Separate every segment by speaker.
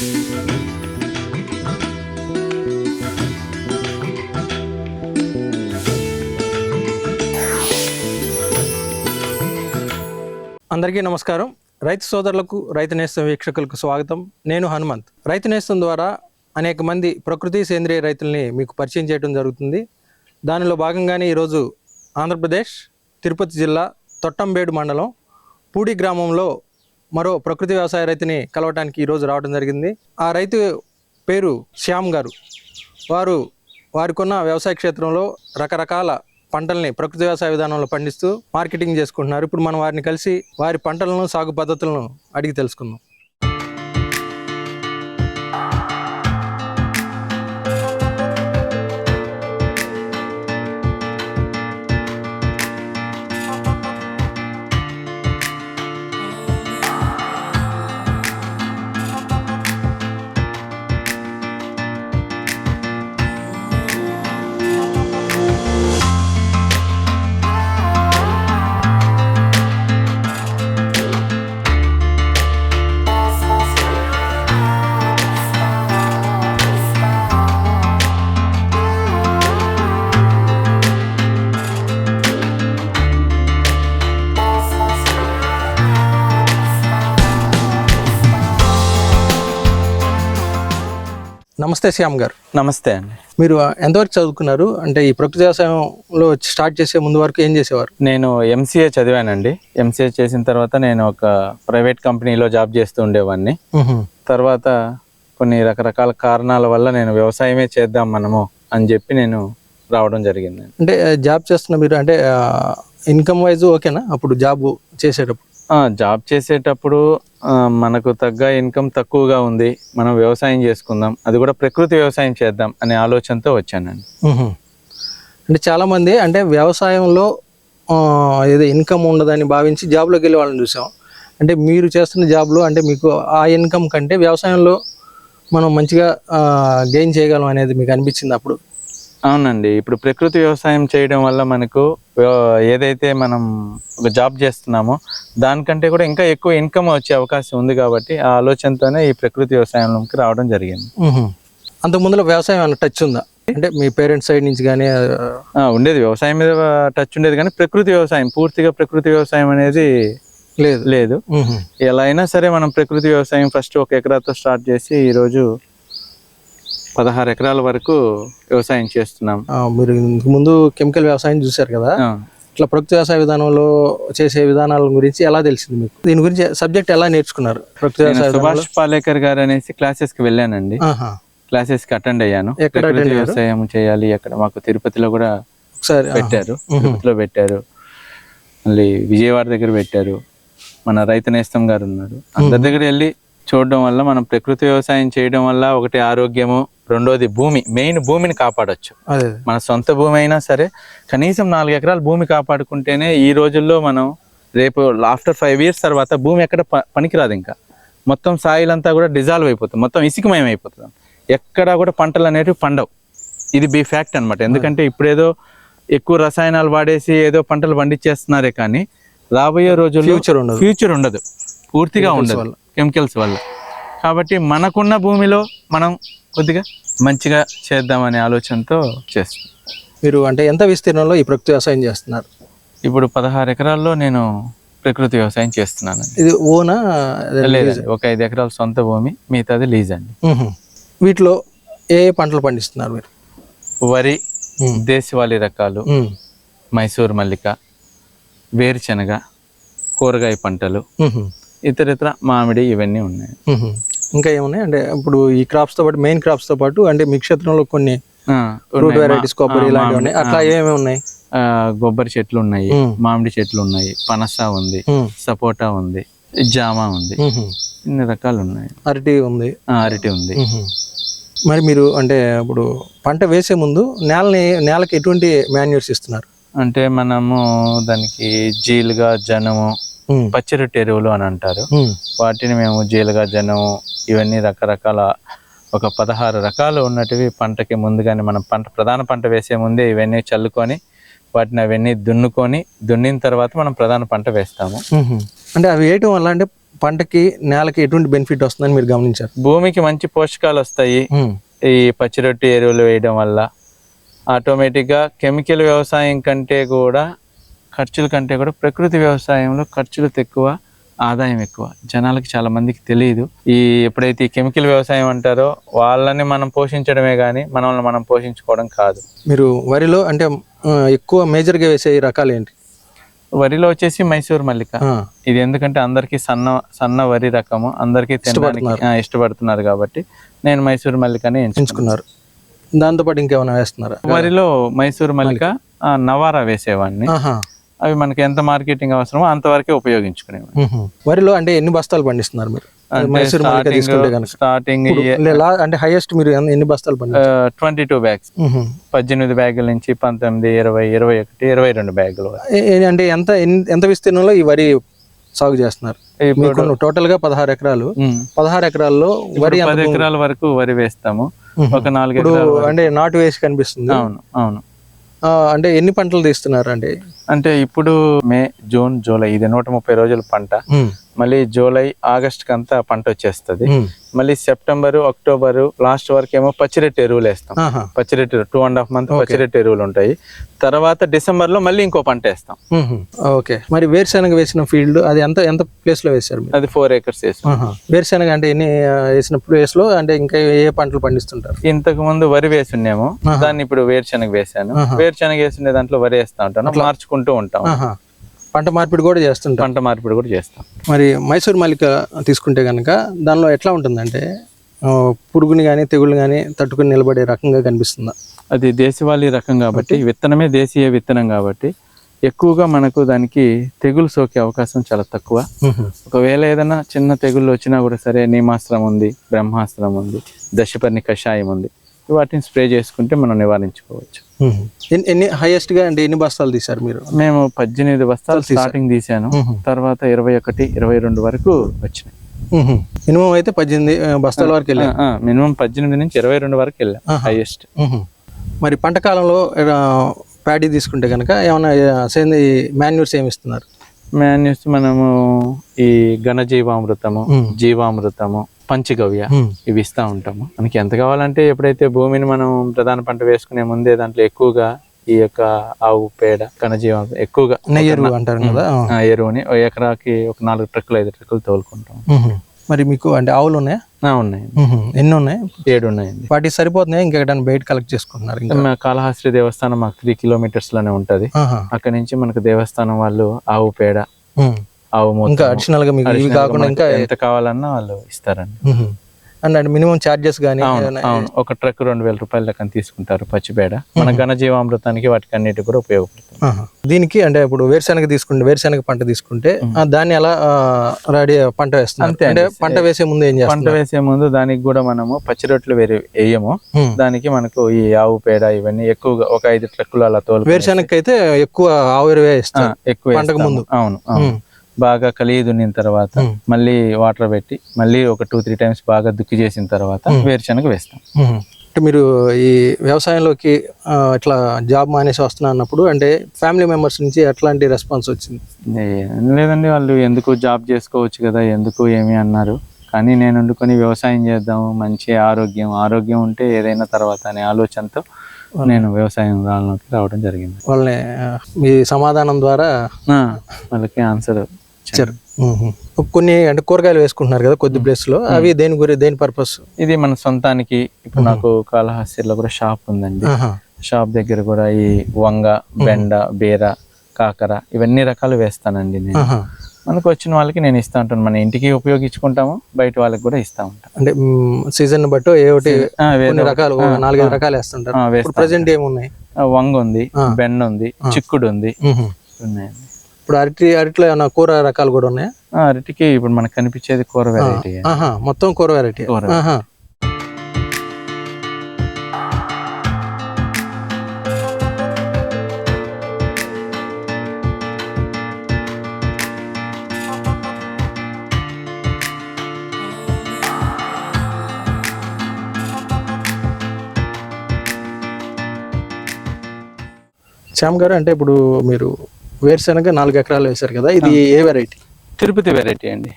Speaker 1: అందరికీ నమస్కారం. రైతు సోదరులకు రైతు నేస్తం వీక్షకులకు స్వాగతం. నేను హనుమంత్. రైతు నేస్తం ద్వారా అనేక మంది ప్రకృతి సేంద్రియ రైతుల్ని మీకు పరిచయం చేయడం జరుగుతుంది. దానిలో భాగంగానే ఈరోజు ఆంధ్రప్రదేశ్ తిరుపతి జిల్లా తొట్టంబేడు మండలం పూడి గ్రామంలో మరో ప్రకృతి వ్యవసాయ రైతుని కలవటానికి ఈరోజు రావడం జరిగింది. ఆ రైతు పేరు శ్యామ్ గారు. వారు వారికున్న వ్యవసాయ క్షేత్రంలో రకరకాల పంటల్ని ప్రకృతి వ్యవసాయ విధానంలో పండిస్తూ మార్కెటింగ్ చేసుకుంటున్నారు. ఇప్పుడు మనం వారిని కలిసి వారి పంటలను సాగు పద్ధతులను అడిగి తెలుసుకుందాం. నమస్తే శ్యామ్ గారు.
Speaker 2: నమస్తే అండి.
Speaker 1: మీరు ఎంతవరకు చదువుకున్నారు? అంటే ఈ ప్రకృతి వ్యవసాయంలో స్టార్ట్ చేసే ముందు వరకు ఏం చేసేవారు?
Speaker 2: నేను ఎంసీఏ చదివానండి. ఎంసీఏ చేసిన తర్వాత నేను ఒక ప్రైవేట్ కంపెనీలో జాబ్ చేస్తూ ఉండేవాడిని. తర్వాత కొన్ని రకరకాల కారణాల వల్ల నేను వ్యవసాయమే చేద్దాం మనము అని చెప్పి నేను రావడం జరిగింది
Speaker 1: అంటే జాబ్ చేస్తున్న మీరు అంటే ఇన్కమ్ వైజ్ ఓకేనా? అప్పుడు జాబ్ చేసేటప్పుడు.
Speaker 2: జాబ్ చేసేటప్పుడు మనకు తగ్గ ఇన్కమ్ తక్కువగా ఉంది మనం వ్యవసాయం చేసుకుందాం అది కూడా ప్రకృతి వ్యవసాయం చేద్దాం అనే ఆలోచనతో వచ్చానండి.
Speaker 1: అంటే చాలామంది అంటే వ్యవసాయంలో ఏదో ఇన్కమ్ ఉండదని భావించి జాబ్లోకి వెళ్ళే వాళ్ళని చూసాం. అంటే మీరు చేస్తున్న జాబ్లో అంటే మీకు ఆ ఇన్కమ్ కంటే వ్యవసాయంలో మనం మంచిగా గెయిన్ చేయగలం అనేది మీకు అనిపించింది అప్పుడు?
Speaker 2: అవునండి. ఇప్పుడు ప్రకృతి వ్యవసాయం చేయడం వల్ల మనకు ఏదైతే మనం ఒక జాబ్ చేస్తున్నామో దానికంటే కూడా ఇంకా ఎక్కువ ఇన్కమ్ వచ్చే అవకాశం ఉంది కాబట్టి ఆ ఆలోచనతోనే ఈ ప్రకృతి వ్యవసాయంలోకి రావడం జరిగింది.
Speaker 1: అంతకు ముందులో వ్యవసాయం అన్న టచ్ ఉందా? అంటే మీ పేరెంట్స్ సైడ్ నుంచి కానీ
Speaker 2: ఉండేది. వ్యవసాయం మీద టచ్ ఉండేది కానీ ప్రకృతి వ్యవసాయం పూర్తిగా ప్రకృతి వ్యవసాయం అనేది
Speaker 1: లేదు.
Speaker 2: లేదు. ఎలా అయినా సరే మనం ప్రకృతి వ్యవసాయం ఫస్ట్ ఒక ఎకరాతో స్టార్ట్ చేసి ఈరోజు పదహారు ఎకరాల వరకు వ్యవసాయం చేస్తున్నాం.
Speaker 1: మీరు ఇంతకు ముందు కెమికల్ వ్యవసాయం చూశారు కదా? ఇట్లా ప్రకృతి వ్యవసాయ విధానంలో చేసే విధానాల గురించి ఎలా తెలిసింది మీకు? దీని గురించి సబ్జెక్ట్ ఎలా నేర్చుకున్నారు ప్రకృతి వ్యవసాయ
Speaker 2: సుభాష్ పాలేకర్ గారు అనేసి క్లాసెస్కి వెళ్ళానండి. క్లాసెస్కి అటెండ్ అయ్యాను. ప్రకృతి? వ్యవసాయం చేయాలి అక్కడ మాకు తిరుపతిలో కూడా
Speaker 1: ఒకసారి.
Speaker 2: పెట్టారు. తిరుపతిలో పెట్టారు. మళ్ళీ విజయవాడ దగ్గర పెట్టారు. మన రైతు నేస్తం గారు ఉన్నారు. అందరి దగ్గర వెళ్ళి చూడడం వల్ల మనం ప్రకృతి వ్యవసాయం చేయడం వల్ల ఒకటి ఆరోగ్యము రెండోది భూమి మెయిన్ భూమిని కాపాడొచ్చు. మన సొంత భూమి అయినా సరే కనీసం నాలుగు ఎకరాల భూమి కాపాడుకుంటేనే ఈ రోజుల్లో మనం రేపు ఆఫ్టర్ ఫైవ్ ఇయర్స్ తర్వాత భూమి ఎక్కడ పనికిరాదు ఇంకా. మొత్తం సాయిల్ అంతా కూడా డిజాల్వ్ అయిపోతుంది. మొత్తం ఇసుకమయం అయిపోతుంది. ఎక్కడా కూడా పంటలు అనేటివి పండవు. ఇది బీ ఫ్యాక్ట్ అన్నమాట. ఎందుకంటే ఇప్పుడేదో ఎక్కువ రసాయనాలు వాడేసి ఏదో పంటలు పండించేస్తున్నారే కానీ రాబోయే రోజుల్లో
Speaker 1: ఫ్యూచర్ ఉండదు.
Speaker 2: ఫ్యూచర్ ఉండదు. పూర్తిగా ఉండదు. కెమికల్స్ వల్ల కాబట్టి మనకున్న భూమిలో మనం కొద్దిగా మంచిగా చేద్దామనే ఆలోచనతో చేస్తాం
Speaker 1: మీరు అంటే ఎంత విస్తీర్ణంలో ఈ ప్రకృతి వ్యవసాయం చేస్తున్నారు
Speaker 2: ఇప్పుడు పదహారు ఎకరాల్లో నేను ప్రకృతి వ్యవసాయం చేస్తున్నానండి
Speaker 1: ఇది ఓనా
Speaker 2: ఒక ఐదు ఎకరాల సొంత భూమి మిగతాది లీజ్ అండి.
Speaker 1: వీటిలో ఏ ఏ పంటలు పండిస్తున్నారు మీరు
Speaker 2: వరి. దేశవాళీ రకాలు. మైసూర్ మల్లిక వేరుశనగ కూరగాయ పంటలు. ఇతరితర మామిడి ఇవన్నీ ఉన్నాయి.
Speaker 1: ఇంకా ఏమున్నాయి అంటే ఇప్పుడు ఈ crops తో పాటు మెయిన్తో పాటు అంటే మీ క్షేత్రంలో కొన్ని ఫ్రూట్. వెరైటీస్ కొబ్బరి ఇలాంటివి. ఉన్నాయి అట్లా ఏమేమి ఉన్నాయి
Speaker 2: కొబ్బరి చెట్లు ఉన్నాయి
Speaker 1: మ్మ్.
Speaker 2: మామిడి చెట్లు ఉన్నాయి పనస ఉంది. సపోటా ఉంది జామ ఉంది. ఇన్ని రకాలు ఉన్నాయి
Speaker 1: అరటి ఉంది
Speaker 2: ఆ, అరటి ఉంది.
Speaker 1: మరి మీరు అంటే ఇప్పుడు పంట వేసే ముందు నేలని నేలకి ఎటువంటి మాన్యూర్స్ ఇస్తున్నారు
Speaker 2: అంటే మనము దానికి జీలుగా జనము. పచ్చిరొట్టు ఎరువులు అని అంటారు. వాటిని మేము జీలుగా జనము ఇవన్నీ రకరకాల ఒక పదహారు రకాలు ఉన్నటివి పంటకి ముందుగానే మనం పంట ప్రధాన పంట వేసే ముందే ఇవన్నీ చల్లుకొని వాటిని అవన్నీ దున్నుకొని దున్నిన తర్వాత మనం ప్రధాన పంట వేస్తాము.
Speaker 1: అంటే అవి వేయటం వల్ల అంటే పంటకి నేలకి ఎటువంటి బెనిఫిట్ వస్తుందని మీరు గమనించారు?
Speaker 2: భూమికి మంచి పోషకాలు వస్తాయి ఈ పచ్చిరొట్టి ఎరువులు వేయడం వల్ల. ఆటోమేటిక్గా కెమికల్ వ్యవసాయం కంటే కూడా ఖర్చుల కంటే కూడా ప్రకృతి వ్యవసాయంలో ఖర్చులు తక్కువ ఆదాయం ఎక్కువ. జనాలకి చాలా మందికి తెలియదు. ఈ ఎప్పుడైతే ఈ కెమికల్ వ్యవసాయం అంటారో వాళ్ళని మనం పోషించడమే కానీ మనల్ని మనం పోషించుకోవడం కాదు.
Speaker 1: మీరు వరిలో అంటే ఎక్కువ మేజర్గా వేసే రకాలు ఏంటి?
Speaker 2: వరిలో వచ్చేసి మైసూర్ మల్లిక. ఇది ఎందుకంటే అందరికీ సన్న సన్న వరి రకము. అందరికీ తినడానికి ఇష్టపడుతున్నారు. కాబట్టి నేను మైసూర్ మల్లికని
Speaker 1: ఎంచుకున్నారు. దాంతోపాటు ఇంకేమైనా వేస్తున్నారా?
Speaker 2: వరిలో మైసూర్ మల్లిక నవారా వేసేవాడిని. అవి మనకి ఎంత మార్కెటింగ్ అవసరమో అంతవరకే ఉపయోగించుకునేవాడిని
Speaker 1: ఉహు. వరిలో అంటే ఎన్ని బస్తాలు పండిస్తున్నారు మీరు?
Speaker 2: స్టార్టింగ్
Speaker 1: అంటే హైయెస్ట్ మీరు ఎన్ని- బస్తాలు
Speaker 2: ట్వంటీ టూ బ్యాగ్స్. పద్దెనిమిది బ్యాగుల నుంచి పంతొమ్మిది ఇరవై ఇరవై ఒకటి ఇరవై రెండు బ్యాగులు
Speaker 1: అంటే ఎంత ఎంత విస్తీర్ణంలో ఈ వరి సాగు చేస్తున్నారు?
Speaker 2: ఇప్పుడు
Speaker 1: టోటల్గా పదహారు ఎకరాలు. పదహారు ఎకరాల్లో వరి
Speaker 2: పది ఎకరాల వరకు వరి వేస్తాము. ఒక నాలుగు
Speaker 1: అంటే నాటు వేసి కనిపిస్తుంది.
Speaker 2: అవును అవును.
Speaker 1: అంటే ఎన్ని పంటలు తీస్తున్నారు అంటే
Speaker 2: అంటే ఇప్పుడు మే జూన్ జూలై ఇది నూట ముప్పై రోజుల పంట. మళ్ళీ జూలై ఆగస్ట్ కంతా పంట వచ్చేస్తుంది. మళ్ళీ సెప్టెంబర్ అక్టోబర్ లాస్ట్ వరకు ఏమో పచ్చిరెట్టి ఎరువులు వేస్తాం. పచ్చిరెట్టి టూ అండ్ హాఫ్ మంత్ పచ్చిరెట్టి ఎరువులు ఉంటాయి. తర్వాత డిసెంబర్లో మళ్ళీ ఇంకో పంట వేస్తాం.
Speaker 1: ఓకే. మరి వేరుశెనగ వేసిన ఫీల్డ్ అది ఎంత ఎంత ప్లేస్లో వేశారు మీరు?
Speaker 2: అది ఫోర్ ఏకర్స్
Speaker 1: ఆహా. వేరుశెనగ అంటే ఎన్ని వేసిన ప్లేస్లో అంటే ఇంకా ఏ పంటలు పండిస్తుంటారు?
Speaker 2: ఇంతకు ముందు వరి వేసున్నాము దాన్ని ఇప్పుడు వేరుశనగ వేసాను వేరుశనగ వేసుకునే దాంట్లో వరి వేస్తా ఉంటాను. మార్చుకుంటూ ఉంటాం
Speaker 1: ఆహా. పంట మార్పిడి కూడా చేస్తుంటారు
Speaker 2: పంట మార్పిడి కూడా చేస్తాం
Speaker 1: మరి మైసూర్ మల్లిక తీసుకుంటే కనుక దానిలో ఎట్లా ఉంటుందంటే పురుగుని కానీ తెగుళ్ళు కానీ తట్టుకుని నిలబడే రకంగా కనిపిస్తుందా
Speaker 2: అది దేశవాళీ రకం కాబట్టి విత్తనమే దేశీయ విత్తనం కాబట్టి ఎక్కువగా మనకు దానికి తెగులు సోకే అవకాశం చాలా తక్కువ. ఒకవేళ ఏదైనా చిన్న తెగుళ్ళు వచ్చినా కూడా సరే నీమాస్త్రం ఉంది బ్రహ్మాస్త్రం ఉంది దశపర్ణి కషాయం ఉంది వాటిని స్ప్రే చేసుకుంటే మనం నివారించుకోవచ్చు.
Speaker 1: ఎన్ని- హైయెస్ట్గా అంటే ఎన్ని బస్తాలు తీశారు మీరు?
Speaker 2: మేము పద్దెనిమిది బస్తాలు స్టార్టింగ్ తీసాను. తర్వాత ఇరవై ఒకటి ఇరవై రెండు వరకు వచ్చినాయి.
Speaker 1: మినిమం అయితే పద్దెనిమిది బస్తాల వరకు వెళ్ళారు.
Speaker 2: మినిమం పద్దెనిమిది నుంచి ఇరవై రెండు వరకు వెళ్ళాం హైయెస్ట్.
Speaker 1: మరి పంట కాలంలో ప్యాడీ తీసుకుంటే కనుక ఏమైనా సేంది మాన్యూర్స్ ఏమి ఇస్తున్నారు?
Speaker 2: మాన్యూస్ మనము ఈ ఘనజీవామృతము
Speaker 1: ఉమ్.
Speaker 2: జీవామృతము పంచగవ్య. ఇవి ఇస్తూ ఉంటాము. మనకి ఎంత కావాలంటే ఎప్పుడైతే భూమిని మనం ప్రధాన పంట వేసుకునే ముందే దాంట్లో ఎక్కువగా ఈ యొక్క ఆవు పేడ ఘనజీవామృతం ఎక్కువగా
Speaker 1: ఎరువు అంటారు కదా?
Speaker 2: ఎరువుని ఒక ఎకరాకి ఒక నాలుగు ట్రక్కులు ఐదు ట్రక్కులు తోలుకుంటాం.
Speaker 1: మరి మీకు అంటే ఆవులు ఉన్నాయా? ఉహు. ఎన్ని ఉన్నాయి?
Speaker 2: ఏడు ఉన్నాయండి.
Speaker 1: వాటికి సరిపోతున్నాయి? ఇంకెక్కడైనా బయట కలెక్ట్ చేసుకుంటున్నారు ఇంకా?
Speaker 2: మా కాళహస్తి దేవస్థానం మాకు త్రీ కిలోమీటర్స్లోనే ఉంటది. అక్కడ నుంచి మనకు దేవస్థానం వాళ్ళు ఆవు పేడ
Speaker 1: ఇంకా అడిషనల్గా మీకు ఇవి కాకుండా ఇంకా
Speaker 2: ఎంత కావాలన్నా వాళ్ళు ఇస్తారండి.
Speaker 1: అండ్ అంటే మినిమం చార్జెస్ కానీ
Speaker 2: ఒక ట్రక్ రెండు వేల రూపాయల లెక్కన తీసుకుంటారు పచ్చిపేడ మన ఘనజీవామృతానికి వాటికి అన్నిటి కూడా ఉపయోగపడుతుంది.
Speaker 1: దీనికి అంటే ఇప్పుడు వేరుశెనగ తీసుకుంటే వేరుశెనగ పంట తీసుకుంటే దాన్ని ఎలా రెడీ పంట
Speaker 2: అంతే
Speaker 1: అంటే పంట వేసే ముందు ఏం
Speaker 2: పంట
Speaker 1: చేస్తారు
Speaker 2: వేసే ముందు దానికి కూడా మనము పచ్చి రొట్టెలు వేరే వేయము. దానికి మనకు ఈ ఆవు పేడ ఇవన్నీ ఎక్కువగా ఒక ఐదు ట్రక్కులు అలా తోలు
Speaker 1: వేరుశెనగకి అయితే ఎక్కువ ఆవు ఎరువే
Speaker 2: ఎక్కువ
Speaker 1: పంటకు. ముందు.
Speaker 2: అవును. బాగా కలిగి దున్నిన తర్వాత. మళ్ళీ వాటర్ పెట్టి మళ్ళీ ఒక టూ త్రీ టైమ్స్ బాగా దుక్కి చేసిన తర్వాత వేరుశనగ వేస్తాం.
Speaker 1: అంటే మీరు ఈ వ్యవసాయంలోకి ఇట్లా జాబ్ మానేసి వస్తున్నా అన్నప్పుడు అంటే ఫ్యామిలీ మెంబర్స్ నుంచి ఎట్లాంటి రెస్పాన్స్ వచ్చింది?
Speaker 2: లేదండి వాళ్ళు ఎందుకు జాబ్ చేసుకోవచ్చు కదా ఎందుకు ఏమి అన్నారు. కానీ నేను వండుకొని వ్యవసాయం చేద్దాం మంచి ఆరోగ్యం ఆరోగ్యం ఉంటే ఏదైనా తర్వాత అనే ఆలోచనతో నేను వ్యవసాయం రావడం జరిగింది.
Speaker 1: వాళ్ళని మీ సమాధానం ద్వారా
Speaker 2: వాళ్ళకి ఆన్సర్
Speaker 1: ఇచ్చారు. కొన్ని అంటే కూరగాయలు వేసుకుంటున్నారు కదా కొద్ది ప్లేస్లో అవి దేని గురి దేని పర్పస్?
Speaker 2: ఇది మన సొంతానికి ఇప్పుడు నాకు కాళహస్తిలో కూడా షాప్ ఉందండి. షాప్ దగ్గర కూడా ఈ వంగ బెండ బీర కాకర ఇవన్నీ రకాలు వేస్తానండి నేను. మనకు వచ్చిన వాళ్ళకి నేను ఇస్తా ఉంటాను. మన ఇంటికి ఉపయోగించుకుంటాము బయట వాళ్ళకి కూడా ఇస్తా ఉంటాను
Speaker 1: అంటే సీజన్ బట్టి ఏ ఒకటి రకాలు నాలుగైదు రకాలు వేస్తుంటారు. ప్రజెంట్ ఏమున్నాయి?
Speaker 2: వంగ ఉంది బెండ ఉంది చిక్కుడు ఉంది. ఉన్నాయండి.
Speaker 1: ఇప్పుడు అరటి అరటిలో ఏమైనా కూర రకాలు కూడా ఉన్నాయా?
Speaker 2: ఆ, అరటికి ఇప్పుడు మనకు కనిపించేది కూర వెరైటీ
Speaker 1: ఆహా మొత్తం కూర వెరైటీ శ్యామ్ గారు అంటే ఇప్పుడు మీరు వేరుశనగ నాలుగు ఎకరాలు వేశారు కదా ఇది ఏ వెరైటీ
Speaker 2: తిరుపతి వెరైటీ అండి.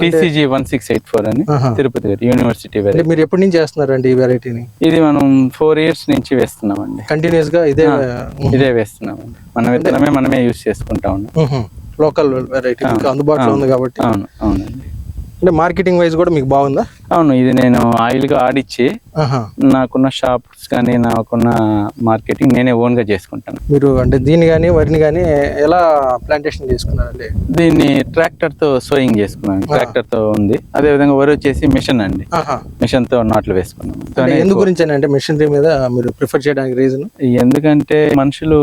Speaker 2: TCG one six eight four అని. తిరుపతి యూనివర్సిటీ వెరైటీ
Speaker 1: మీరు ఎప్పటి నుంచి చేస్తున్నారండి ఈ వెరైటీని
Speaker 2: ఇది మనం ఫోర్ ఇయర్స్ నుంచి వేస్తున్నామండి.
Speaker 1: కంటిన్యూస్గా ఇదే
Speaker 2: ఇదే వేస్తున్నామండి. మన విత్తనమే మనమే యూస్ చేసుకుంటా ఉన్నాం.
Speaker 1: లోకల్ వెరైటీ అందుబాటులో ఉంది కాబట్టి.
Speaker 2: అవును అవునండి.
Speaker 1: అంటే మార్కెటింగ్ వైజ్ కూడా మీకు బాగుందా?
Speaker 2: అవును ఇది నేను ఆయిల్గా ఆడిచ్చి. నాకున్న షాప్స్ కానీ నాకున్న మార్కెటింగ్ నేనే ఓన్గా చేసుకుంటాను.
Speaker 1: మీరు అంటే దీన్ని కానీ వరిని కానీ ఎలా ప్లాంటేషన్ చేసుకున్నారండి?
Speaker 2: దీన్ని ట్రాక్టర్తో సోయింగ్ చేసుకున్నాను. ట్రాక్టర్తో ఉంది. అదే విధంగా వరి వచ్చేసి మిషన్ అండి. మిషన్తో నాట్లు వేసుకున్నాం.
Speaker 1: అంటే ఎందు గురించి అంటే మెషినరీ మీద మీరు ప్రిఫర్ చేయడానికి రీజన్
Speaker 2: ఎందుకంటే మనుషులు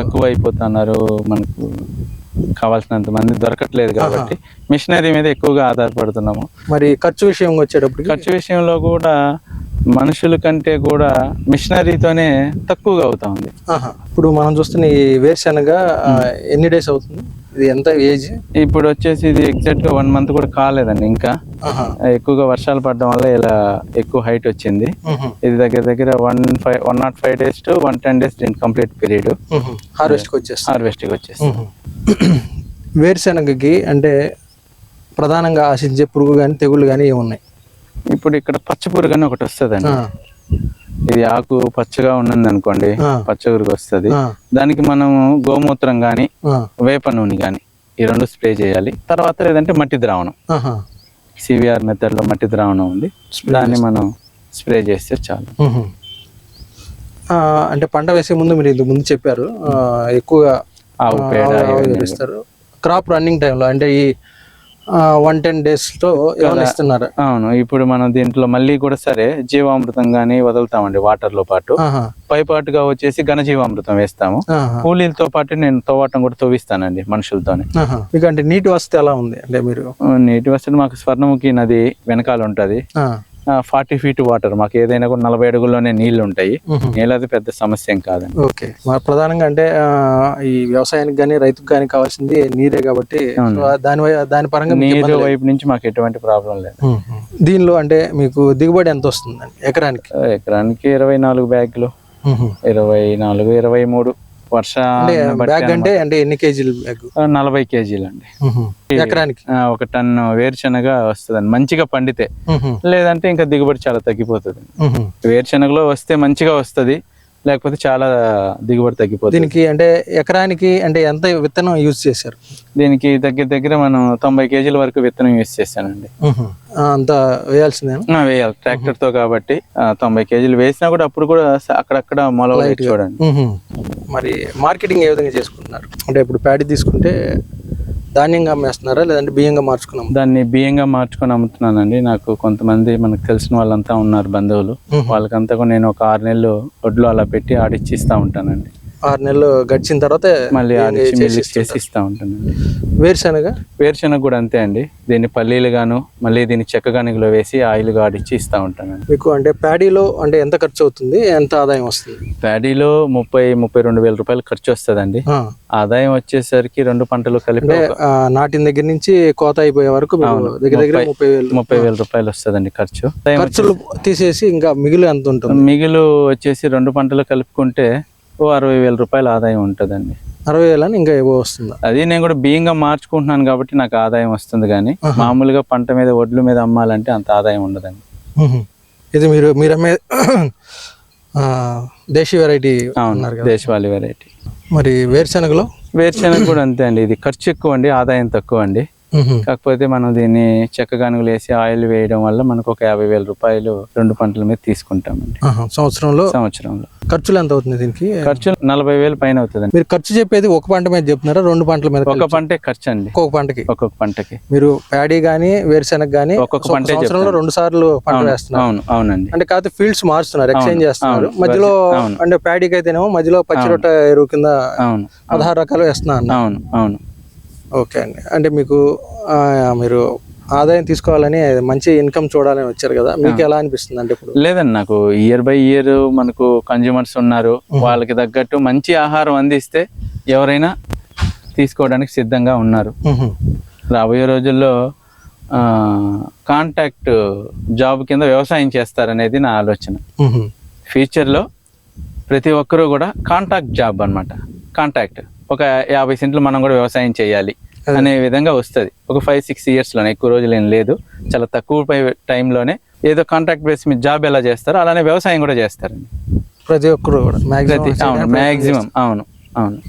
Speaker 2: తక్కువ అయిపోతున్నారు మనకు కావాల్సినంత మంది దొరకట్లేదు కాబట్టి మిషనరీ మీద ఎక్కువగా ఆధారపడుతున్నాము.
Speaker 1: మరి ఖర్చు విషయం వచ్చేటప్పటికి?
Speaker 2: ఖర్చు విషయంలో కూడా మనుషుల కంటే కూడా మిషనరీతోనే తక్కువగా అవుతా ఉంది.
Speaker 1: ఇప్పుడు మనం చూస్తున్న ఈ వేరుశనగ ఎన్ని డేస్ అవుతుంది ఇది ఎంత ఏజ్
Speaker 2: ఇప్పుడు వచ్చేసి ఇది ఎగ్జాక్ట్గా వన్ మంత్ కూడా కాలేదండి ఇంకా. ఎక్కువగా వర్షాలు పడడం వల్ల ఇలా ఎక్కువ హైట్ వచ్చింది. ఇది దగ్గర దగ్గర one five one not five days to one ten days దీని కంప్లీట్ పీరియడ్
Speaker 1: మ్హూ. హార్వెస్ట్కి వచ్చేస్తుంది
Speaker 2: హార్వెస్ట్కి వచ్చేసి.
Speaker 1: వేరుశనగకి అంటే ప్రధానంగా ఆశించే పురుగు కానీ తెగుళ్ళు కానీ ఏమున్నాయి
Speaker 2: ఇప్పుడు ఇక్కడ పచ్చపురుగు అని ఒకటి వస్తుందండి. ఇది ఆకు పచ్చగా ఉన్నది అనుకోండి. పచ్చగురికి వస్తుంది. దానికి మనం గోమూత్రం
Speaker 1: ఆ,
Speaker 2: వేప నూనె కానీ ఈ రెండు స్ప్రే చేయాలి. తర్వాత లేదంటే మట్టి ద్రావణం. సివిఆర్ మెథడ్లో మట్టి ద్రావణం ఉంది. దాన్ని మనం స్ప్రే చేస్తే చాలు.
Speaker 1: అంటే పంట వేసే ముందు మీరు ఇంతకు ముందు చెప్పారు ఎక్కువగా
Speaker 2: ఆవు పేడ
Speaker 1: క్రాప్ రన్నింగ్ టైంలో అంటే ఈ వన్ టెన్ డేస్లో ఏమైనా ఇస్తున్నారు
Speaker 2: అవును ఇప్పుడు మనం దీంట్లో మళ్ళీ కూడా సరే జీవామృతం గానీ వదులుతామండి వాటర్లో పాటు.
Speaker 1: ఆహా.
Speaker 2: పైపాటుగా వచ్చేసి ఘనజీవామృతం వేస్తాము.
Speaker 1: ఆహా.
Speaker 2: కూలీలతో పాటు నేను తోవటం కూడా తవ్విస్తానండి మనుషులతోనే.
Speaker 1: అంటే నీటి వసతి ఎలా ఉంది? అంటే మీరు
Speaker 2: నీటి వసతి మాకు స్వర్ణముఖి నది వెనకాల ఉంటది. ఫార్టీ ఫీట్ వాటర్ మాకు ఏదైనా కూడా నలభై అడుగుల్లోనే నీళ్ళు ఉంటాయి. నీళ్ళది పెద్ద సమస్య ఏం కాదండి
Speaker 1: ఓకే ప్రధానంగా అంటే ఈ వ్యవసాయానికి కానీ రైతుకు కానీ కావాల్సింది నీరే కాబట్టి దాని దాని పరంగా
Speaker 2: నీరు. వైపు నుంచి మాకు ఎటువంటి ప్రాబ్లం లేదు.
Speaker 1: దీనిలో అంటే మీకు దిగుబడి ఎంత వస్తుందండి ఎకరానికి
Speaker 2: ఎకరానికి ఇరవై నాలుగు బ్యాగులు. ఇరవై నాలుగు ఇరవై మూడు వర్ష
Speaker 1: అంటే బ్యాగ్ అంటే అంటే ఎన్ని కేజీలు బ్యాగ్?
Speaker 2: నలభై కేజీలు అండి.
Speaker 1: ఎకరానికి?
Speaker 2: ఒక టన్ను వేరుశనగ వస్తుందండి. మంచిగా పండితే. లేదంటే ఇంకా దిగుబడి చాలా తగ్గిపోతుంది. వేరుశనగలో వస్తే మంచిగా వస్తుంది. లేకపోతే చాలా దిగుబడి తగ్గిపోతుంది.
Speaker 1: దీనికి అంటే ఎకరానికి అంటే ఎంత విత్తనం యూజ్ చేశారు?
Speaker 2: దీనికి దగ్గర దగ్గర మనం తొంభై కేజీల వరకు విత్తనం యూస్ చేశానండి
Speaker 1: అంత వేయాల్సిందేనా?
Speaker 2: ఆ, వేయాలి. ట్రాక్టర్తో కాబట్టి తొంభై కేజీలు వేసినా కూడా అప్పుడు కూడా అక్కడక్కడ మొలవ చూడండి.
Speaker 1: మరి మార్కెటింగ్ ఏ విధంగా చేసుకుంటున్నారు? అంటే ఇప్పుడు ప్యాడీ తీసుకుంటే ధాన్యంగా అమ్మేస్తున్నారా లేదంటే బియ్యంగా మార్చుకున్నాం
Speaker 2: దాన్ని బియ్యంగా మార్చుకొని అమ్ముతున్నానండి. నాకు కొంతమంది మనకు తెలిసిన వాళ్ళంతా ఉన్నారు బంధువులు. వాళ్ళకంతా కూడా నేను ఒక ఆరు నెలలు ఒడ్లు అలా పెట్టి ఆడిచ్చి ఇస్తా ఉంటానండి.
Speaker 1: ఆరు నెలలు గడిచిన తర్వాత
Speaker 2: మళ్ళీ
Speaker 1: చేసి
Speaker 2: ఇస్తా ఉంటానండి
Speaker 1: వేరుశనగ?
Speaker 2: వేరుశనగ కూడా అంతే అండి. దీన్ని పల్లీలు గాను మళ్ళీ దీన్ని చెక్క గానుగలో వేసి ఆయిల్ ఆడిచ్చి ఇస్తా ఉంటానండి
Speaker 1: మీకు అంటే ప్యాడీలో అంటే ఎంత ఖర్చు అవుతుంది? ఎంత ఆదాయం వస్తుంది?
Speaker 2: ప్యాడీలో ముప్పై ముప్పై రెండు వేల రూపాయలు ఖర్చు వస్తుందండి. ఆదాయం వచ్చేసరికి రెండు పంటలు కలిపి
Speaker 1: నాటిన దగ్గర నుంచి కోత అయిపోయే వరకు దగ్గర దగ్గర ముప్పై వేలు.
Speaker 2: ముప్పై వేల రూపాయలు వస్తుందండి ఖర్చు.
Speaker 1: ఖర్చులు తీసేసి ఇంకా మిగిలి ఎంత ఉంటుంది?
Speaker 2: మిగులు వచ్చేసి రెండు పంటలు కలుపుకుంటే ఓ అరవై వేల రూపాయల ఆదాయం ఉంటుందండి.
Speaker 1: అరవై వేలు ఇంకా ఏవో వస్తుందా?
Speaker 2: అది నేను కూడా బియ్యంగా మార్చుకుంటున్నాను కాబట్టి నాకు ఆదాయం వస్తుంది కానీ మామూలుగా పంట మీద ఒడ్ల మీద అమ్మాలంటే అంత ఆదాయం ఉండదండి.
Speaker 1: ఇది మీరు మీరు అమ్మే దేశీ వెరైటీ కదా.
Speaker 2: దేశవాళీ వెరైటీ.
Speaker 1: మరి వేరుశనగలో?
Speaker 2: వేరుశనగ కూడా అంతే అండి ఇది ఖర్చు ఎక్కువ అండి ఆదాయం తక్కువ అండి. కాకపోతే మనం దీన్ని చెక్క గానుగలు వేసి ఆయిల్ వేయడం వల్ల మనకు ఒక యాభై వేల రూపాయలు రెండు పంటల మీద తీసుకుంటామండి.
Speaker 1: సంవత్సరంలో?
Speaker 2: సంవత్సరంలో.
Speaker 1: ఖర్చులు ఎంత అవుతుంది దీనికి?
Speaker 2: ఖర్చు నలభై వేలు పైన అవుతుందండి.
Speaker 1: మీరు ఖర్చు చెప్పేది ఒక పంట మీద చెప్తున్నారా? రెండు పంటల మీద
Speaker 2: ఒక పంటే ఖర్చు అండి
Speaker 1: ఒక్కొక్క పంటకి?
Speaker 2: ఒక్కొక్క పంటకి.
Speaker 1: మీరు ప్యాడీ గానీ వేరుశనగ గానీ
Speaker 2: ఒక్కొక్క
Speaker 1: ఒక
Speaker 2: పంటే
Speaker 1: సంవత్సరంలో రెండు సార్లు పంట వేస్తున్నారు.
Speaker 2: అవును అవునండి.
Speaker 1: అంటే కాకపోతే ఫీల్డ్స్ మారుస్తున్నారు ఎక్స్చేంజ్ చేస్తున్నారు. మధ్యలో. అంటే ప్యాడీకి అయితేనేమో మధ్యలో పచ్చి రొట్ట ఎరువు కింద పదహారు రకాలు వేస్తున్నా అన్న.
Speaker 2: అవును అవును.
Speaker 1: ఓకే అండి. అంటే మీకు మీరు ఆదాయం తీసుకోవాలని మంచి ఇన్కమ్ చూడాలని వచ్చారు కదా మీకు ఎలా అనిపిస్తుంది అంటే ఇప్పుడు?
Speaker 2: లేదండి నాకు ఇయర్ బై ఇయర్ మనకు కన్జ్యూమర్స్ ఉన్నారు వాళ్ళకి తగ్గట్టు మంచి ఆహారం అందిస్తే ఎవరైనా తీసుకోవడానికి సిద్ధంగా ఉన్నారు. రాబోయే రోజుల్లో కాంటాక్ట్ జాబ్ కింద వ్యవసాయం చేస్తారనేది నా ఆలోచన. ఫ్యూచర్లో ప్రతి ఒక్కరూ కూడా కాంటాక్ట్ జాబ్ అన్నమాట. కాంటాక్ట్ ఒక యాభై సెంట్లు మనం కూడా వ్యవసాయం చేయాలి. అనే విధంగా వస్తుంది. ఒక ఫైవ్ సిక్స్ ఇయర్స్లోనే ఎక్కువ రోజులు ఏం లేదు. చాలా తక్కువ టైంలోనే ఏదో కాంట్రాక్ట్ బేస్ మీద జాబ్ ఎలా చేస్తారో అలానే వ్యవసాయం కూడా చేస్తారండి
Speaker 1: ప్రతి ఒక్కరు కూడా.
Speaker 2: అవును మ్యాక్సిమం అవును అవును.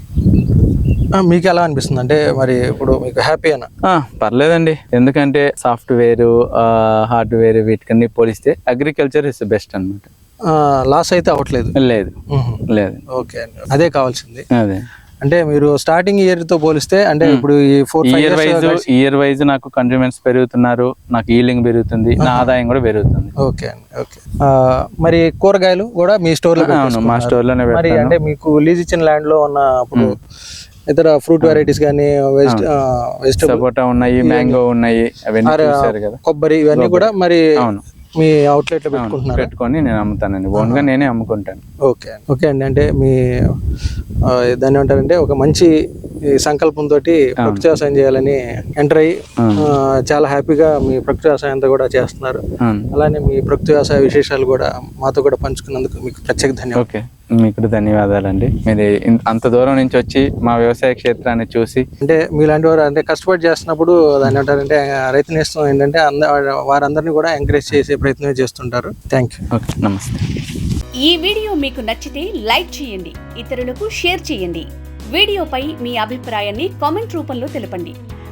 Speaker 1: మీకు ఎలా అనిపిస్తుంది? అంటే మరి ఇప్పుడు మీకు హ్యాపీ అన్న
Speaker 2: ఆ, పర్లేదండి. ఎందుకంటే సాఫ్ట్వేర్ హార్డ్వేర్ వీటికన్నీ పోలిస్తే అగ్రికల్చర్ ఇస్ బెస్ట్ అనమాట
Speaker 1: లాస్ అయితే అవ్వట్లేదు.
Speaker 2: లేదు లేదు.
Speaker 1: ఓకే అండి. అదే కావాల్సింది.
Speaker 2: అదే.
Speaker 1: అంటే మీరు స్టార్టింగ్ ఇయర్తో పోలిస్తే అంటే ఇప్పుడు ఈ four
Speaker 2: year wise year wise నాకు కన్జ్యూమెన్స్ పెరుగుతున్నారు నాకు ఈల్డింగ్ పెరుగుతుంది నా ఆదాయం కూడా పెరుగుతుంది.
Speaker 1: ఓకే అండి ఓకే. మరి కూరగాయలు కూడా మీ స్టోర్లో
Speaker 2: అవును మా స్టోర్లోనే
Speaker 1: మరి అంటే మీకు లీజ్ ఇచ్చిన ల్యాండ్లో ఉన్న ఇతర ఫ్రూట్ వెరైటీస్ కానీ
Speaker 2: సపోటా ఉన్నాయి మ్యాంగో ఉన్నాయి అవన్నీ కదా.
Speaker 1: కొబ్బరి ఇవన్నీ కూడా మరి
Speaker 2: అవును.
Speaker 1: మీ అవుట్లెట్లో పెట్టుకుంటున్నారు?
Speaker 2: పెట్టుకొని నేను అమ్ముతానండి. ఓన్గా నేనే అమ్ముకుంటాను.
Speaker 1: ఓకే ఓకే అండి. అంటే మీ దాన్ని ఏమంటారంటే ఒక మంచి ఈ సంకల్పంతో ప్రకృతి వ్యవసాయం చేయాలని ఎంటర్ అయ్యి చాలా హ్యాపీగా మీ ప్రకృతి వ్యవసాయం అంతా కూడా చేస్తున్నారు. అలానే మీ ప్రకృతి వ్యవసాయ విశేషాలు కూడా మాతో కూడా పంచుకున్నందుకు మీకు ప్రత్యేక ధన్యవాదాలు.
Speaker 2: ఓకే. మీకు ధన్యవాదాలండి. మీరు అంత దూరం నుంచి వచ్చి మా వ్యవసాయ క్షేత్రాన్ని చూసి
Speaker 1: అంటే మీలాంటి వారు అంటే కష్టపడి చేస్తున్నప్పుడు దాన్ని ఏమంటారంటే ఆ, రైతు నేస్తం ఏంటంటే అంద వారందరినీ కూడా ఎంకరేజ్ చేసే ప్రయత్నం చేస్తుంటారు. థ్యాంక్ యూ
Speaker 2: ఓకే నమస్తే.
Speaker 3: ఈ వీడియో మీకు నచ్చితే లైక్ చేయండి ఇతరులకు షేర్ చేయండి. వీడియోపై మీ అభిప్రాయాన్ని కామెంట్ రూపంలో తెలపండి.